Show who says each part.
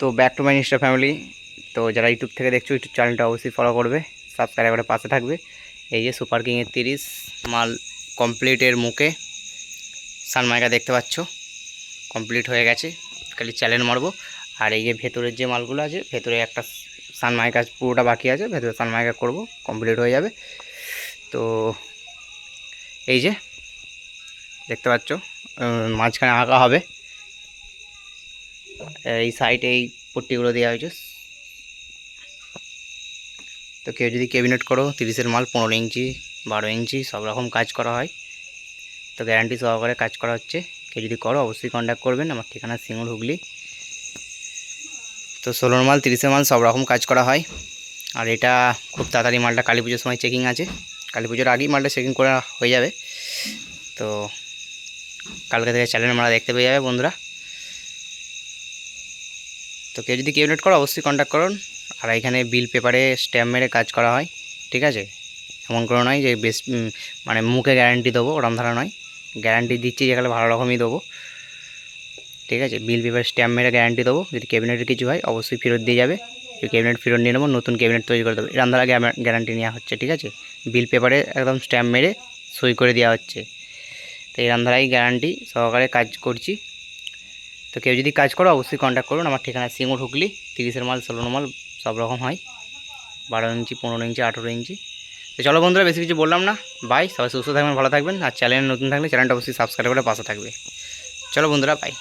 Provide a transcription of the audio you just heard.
Speaker 1: তো back to my insta family তো যারা ইউটিউব থেকে দেখছ ইউটিউব চ্যানেলটা অবশ্যই ফলো করবে সাবস্ক্রাইব করে পাশে থাকবে। এই যে সুপার কিংয়ের তিরিশ, মাল কমপ্লিটের মুখে, সানমাইকা দেখতে পাচ্ছ। কমপ্লিট হয়ে গেছে, খালি চ্যালেঞ্জ মারবো। আর এই যে ভেতরের যে মালগুলো আছে, ভেতরে একটা সানমাইকা পুরোটা বাকি আছে, ভেতরে সানমাইকা করব কমপ্লিট হয়ে যাবে। তো এই যে, দেখতে পাচ্ছ মাঝখানে আঁকা হবে। এই সাইডে এই পট্টিগুলো দেওয়া হয়েছে। তো কেউ যদি ক্যাবিনেট করো, তিরিশের মাল পনেরো ইঞ্চি, বারো ইঞ্চি, সব রকম কাজ করা হয়। তো গ্যারান্টি সহকারে কাজ করা হচ্ছে। কেউ যদি করো, অবশ্যই কন্ট্যাক্ট করবেন। আমার ঠিকানা সিঙ্গুর হুগলি। তো ষোলোর মাল, তিরিশের মাল, সব রকম কাজ করা হয়। আর এটা খুব তাড়াতাড়ি মালটা কালী পুজোর সময় চেকিং আছে। কালী পুজোর আগেই মালটা চেকিং করা হয়ে যাবে। তো কালকে থেকে চ্যানেল মারা দেখতে পেয়ে যাবে বন্ধুরা। তো কেউ যদি ক্যাবিনেট করো, অবশ্যই কন্ট্যাক্ট করুন। আর এখানে বিল পেপারে স্ট্যাম্প মেরে কাজ করা হয়, ঠিক আছে? এমন কোনো নয় যে বেশ মানে মুখে গ্যারান্টি দেবো, ওরম ধারা নয়। গ্যারান্টি দিচ্ছি যেখানে ভালো রকমই দেবো। ঠিক আছে? বিল পেপার স্ট্যাম্প মেরে গ্যারান্টি দেবো। যদি ক্যাবিনেটের কিছু হয়, অবশ্যই ফেরত দিয়ে যাবে। ক্যাবিনেট ফেরত নিয়ে নেব, নতুন ক্যাবিনেট তৈরি করে দেবো। এরম ধারা গ্যারান্টি নেওয়া হচ্ছে, ঠিক আছে? বিল পেপারে একদম স্ট্যাম্প মেরে সই করে দেওয়া হচ্ছে। তো এরম ধারাই গ্যারান্টি সহকারে কাজ করছি। তো কেউ যদি কাজ করো, অবশ্যই কন্ট্যাক্ট করুন। আমার ঠিকানা সিঙ্গুর হুগলি, তিরিশের মাল ষোলো মাল, সব রকম হয়। বারো ইঞ্চি, পনেরো ইঞ্চি, আঠেরো ইঞ্চি। তো চলো বন্ধুরা, বেশি কিছু বললাম না। বাই সবাই সুস্থ থাকবেন, ভালো থাকবেন। আর চ্যানেল নতুন থাকলে চ্যানেলটা অবশ্যই সাবস্ক্রাইব করে পাশে থাকবে। চলো বন্ধুরা বাই